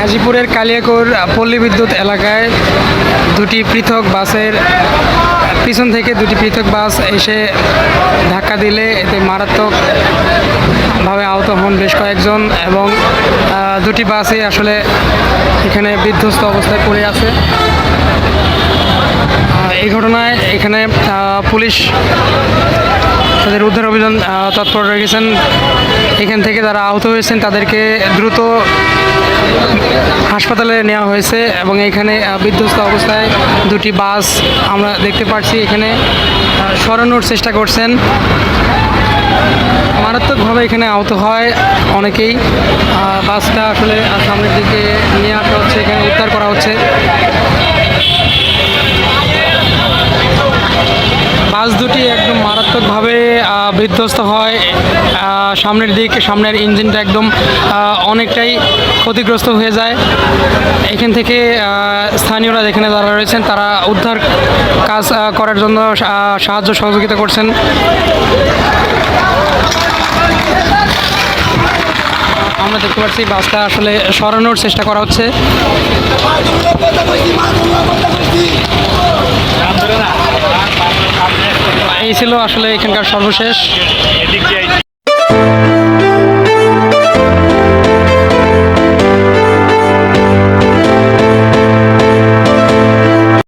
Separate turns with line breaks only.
গাজীপুরের কালিয়াকৈর পল্লী বিদ্যুৎ এলাকায় দুটি পৃথক বাসের পিছন থেকে দুটি পৃথক বাস এসে ধাক্কা দিলে এতে মারাত্মকভাবে আহত হন বেশ কয়েকজন এবং দুটি বাসই আসলে এখানে বিধ্বস্ত অবস্থায় পড়ে আছে। এই ঘটনায় এখানে পুলিশ তাদের উদ্ধার অভিযান তৎপর রেখেছেন এখান থেকে যারা আহত হয়েছেন তাদেরকে দ্রুত হাসপাতালে নেওয়া হয়েছে এবং এখানে বিধ্বস্ত অবস্থায় দুটি বাস আমরা দেখতে পাচ্ছি এখানে সরানোর চেষ্টা করছেন। মারাত্মকভাবে এখানে আহত হয় অনেকেই। বাসটা আসলে সামনের দিকে নিয়ে আসা হচ্ছে, এখানে উদ্ধার করা হচ্ছে। বাস দুটি একদম মারাত্মকভাবে বিধ্বস্ত হয়। সামনের দিক, সামনের ইঞ্জিনটা একদম অনেকটাই ক্ষতিগ্রস্ত হয়ে যায়। এখান থেকে স্থানীয়রা যেখানে যারা রয়েছেন, তারা উদ্ধার কাজ করার জন্য সাহায্য সহযোগিতা করছেন। আমরা দেখতে পাচ্ছি, বাসটা আসলে সরানোর চেষ্টা করা হচ্ছে। ছিল আসলে এখানকার সর্বশেষ।